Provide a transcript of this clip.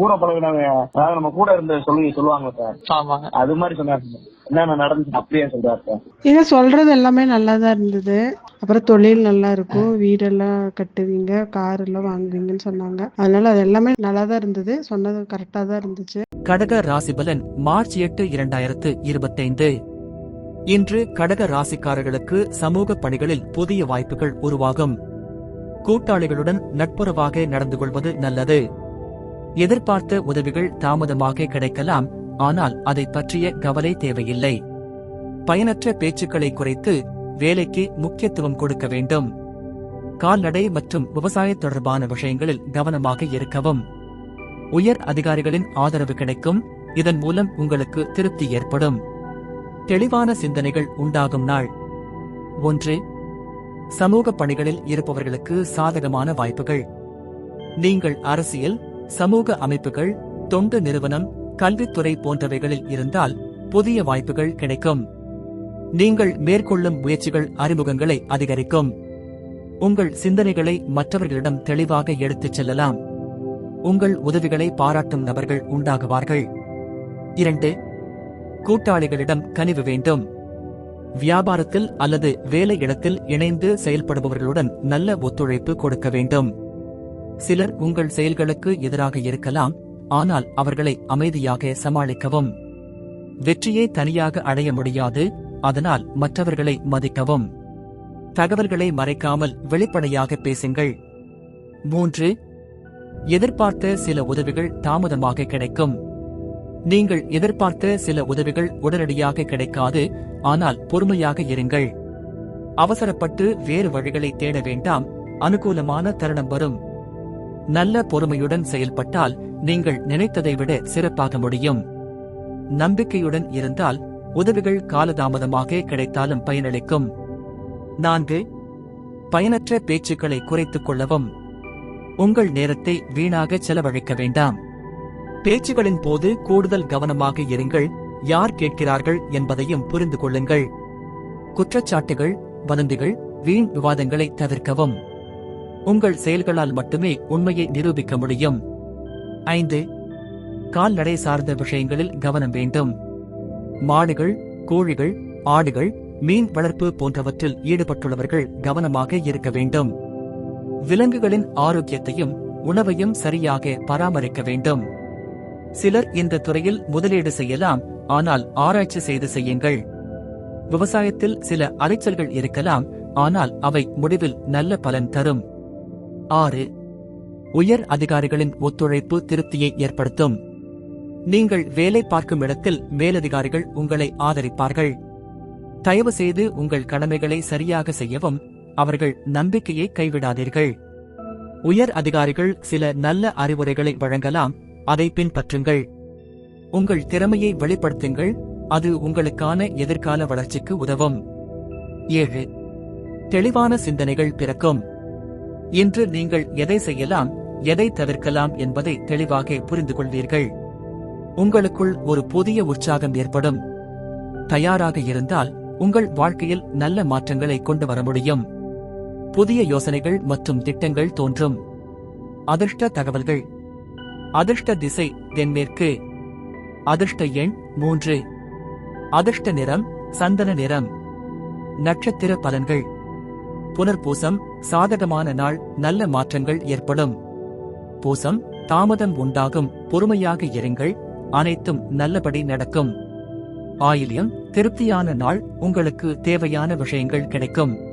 கூட பழகினவங்க அதாவது நம்ம கூட இருந்த சொல்லி சொல்லுவாங்க சார். அது மாதிரி சொன்னாரு சார். என்னென்ன நடந்துச்சு அப்படியே சொல்றாரு சார். நீங்க சொல்றது எல்லாமே நல்லா தான் இருந்தது. அப்புறம் தொழில் நல்லா இருக்கும். வீடெல்லாம் கட்டுவீங்க கார் எல்லாம் வாங்குவீங்கன்னு சொன்னாங்க. அதனால அது எல்லாமே நல்லா தான் இருந்தது. சொன்னது கரெக்டா தான் இருந்துச்சு. கடக ராசிபலன் மார்ச் எட்டு இரண்டாயிரத்து இருபத்தைந்து. இன்று கடக ராசிக்காரர்களுக்கு சமூக பணிகளில் புதிய வாய்ப்புகள் உருவாகும். கூட்டாளிகளுடன் நட்புறவாக நடந்து கொள்வது நல்லது. எதிர்பார்த்த உதவிகள் தாமதமாக கிடைக்கலாம் ஆனால் அதை பற்றிய கவலை தேவையில்லை. பயனற்ற பேச்சுக்களை குறைத்து வேலைக்கு முக்கியத்துவம் கொடுக்க வேண்டும். கால்நடை மற்றும் விவசாய தொடர்பான விஷயங்களில் கவனமாக இருக்கவும். உயர் அதிகாரிகளின் ஆதரவு கிடைக்கும் இதன் மூலம் உங்களுக்கு திருப்தி ஏற்படும். தெளிவான சிந்தனைகள் உண்டாகும் நாள். ஒன்று சமூக பணிகளில் இருப்பவர்களுக்கு சாதகமான வாய்ப்புகள். நீங்கள் அரசியல் சமூக அமைப்புகள் தொண்டு நிறுவனம் கல்வித்துறை போன்றவைகளில் இருந்தால் புதிய வாய்ப்புகள் கிடைக்கும். நீங்கள் மேற்கொள்ளும் முயற்சிகள் அறிமுகங்களை அதிகரிக்கும். உங்கள் சிந்தனைகளை மற்றவர்களிடம் தெளிவாக எடுத்துச் செல்லலாம். உங்கள் உதவிகளை பாராட்டும் நபர்கள் உண்டாகுவார்கள். இரண்டு கூட்டாளிகளிடம் கனிவு வேண்டும். வியாபாரத்தில் அல்லது வேலை இடத்தில் இணைந்து செயல்படுபவர்களுடன் நல்ல ஒத்துழைப்பு கொடுக்க வேண்டும். சிலர் உங்கள் செயல்களுக்கு எதிராக இருக்கலாம் ஆனால் அவர்களை அமைதியாக சமாளிக்கவும். வெற்றியை தனியாக அடைய முடியாது அதனால் மற்றவர்களை மதிக்கவும். தகவல்களை மறைக்காமல் வெளிப்படையாக பேசுங்கள். மூன்று எதிர்பார்த்த சில உதவிகள் தாமதமாக கிடைக்கும். நீங்கள் எதிர்பார்த்த சில உதவிகள் உடனடியாக கிடைக்காது ஆனால் பொறுமையாக இருங்கள். அவசரப்பட்டு வேறு வழிகளை தேட வேண்டாம் அனுகூலமான தருணம் வரும். நல்ல பொறுமையுடன் செயல்பட்டால் நீங்கள் நினைத்ததை விட சிறப்பாக முடியும். நம்பிக்கையுடன் இருந்தால் உதவிகள் காலதாமதமாக கிடைத்தாலும் பயனளிக்கும். நான்கு பயனற்ற பேச்சுக்களை குறைத்துக் கொள்ளவும். உங்கள் நேரத்தை வீணாக செலவழிக்க வேண்டாம். பேச்சுகளின் போது கூடுதல் கவனமாக இருங்கள் யார் கேட்கிறார்கள் என்பதையும் புரிந்து கொள்ளுங்கள். குற்றச்சாட்டுகள் வதந்திகள் வீண் விவாதங்களை தவிர்க்கவும். உங்கள் செயல்களால் மட்டுமே உண்மையை நிரூபிக்க முடியும். ஐந்து. கால்நடை சார்ந்த விஷயங்களில் கவனம் வேண்டும். மாடுகள் கோழிகள் ஆடுகள் மீன் வளர்ப்பு போன்றவற்றில் ஈடுபட்டுள்ளவர்கள் கவனமாக இருக்க வேண்டும். விலங்குகளின் ஆரோக்கியத்தையும் உணவையும் சரியாக பராமரிக்க வேண்டும். சிலர் இந்த துறையில் முதலீடு செய்யலாம் ஆனால் ஆராய்ச்சி செய்து செய்யுங்கள். விவசாயத்தில் சில அலைச்சல்கள் இருக்கலாம் ஆனால் அவை முடிவில் நல்ல பலன் தரும். ஆறு. உயர் அதிகாரிகளின் ஒத்துழைப்பு திருப்தியை ஏற்படுத்தும். நீங்கள் வேலை பார்க்கும் இடத்தில் மேலதிகாரிகள் உங்களை ஆதரிப்பார்கள். தயவு செய்து உங்கள் கடமைகளை சரியாக செய்யவும் அவர்கள் நம்பிக்கையை கைவிடாதீர்கள். உயர் அதிகாரிகள் சில நல்ல அறிவுரைகளை வழங்கலாம் அதை பின்பற்றுங்கள். உங்கள் திறமையை வெளிப்படுத்துங்கள் அது உங்களுக்கான எதிர்கால வளர்ச்சிக்கு உதவும். ஏழு. தெளிவான சிந்தனைகள் பிறக்கும். இன்று நீங்கள் எதை செய்யலாம் எதை தவிர்க்கலாம் என்பதை தெளிவாக புரிந்து கொள்வீர்கள் உங்களுக்குள் ஒரு புதிய உற்சாகம் ஏற்படும். தயாராக இருந்தால் உங்கள் வாழ்க்கையில் நல்ல மாற்றங்களை கொண்டு வர முடியும். புதிய யோசனைகள் மற்றும் திட்டங்கள் தோன்றும். அதிர்ஷ்ட தகவல்கள். அதிர்ஷ்ட திசை தென்மேற்கு. அதிர்ஷ்ட எண் மூன்று. அதிர்ஷ்ட நிறம் சந்தன நிறம். நட்சத்திர பலன்கள். புனர்பூசம் சாதகமான நாள் நல்ல மாற்றங்கள் ஏற்படும். பூசம் தாமதம் உண்டாகும் பொறுமையாக இருங்கள் அனைத்தும் நல்லபடி நடக்கும். ஆயில்யம் திருப்தியான நாள் உங்களுக்கு தேவையான விஷயங்கள் கிடைக்கும்.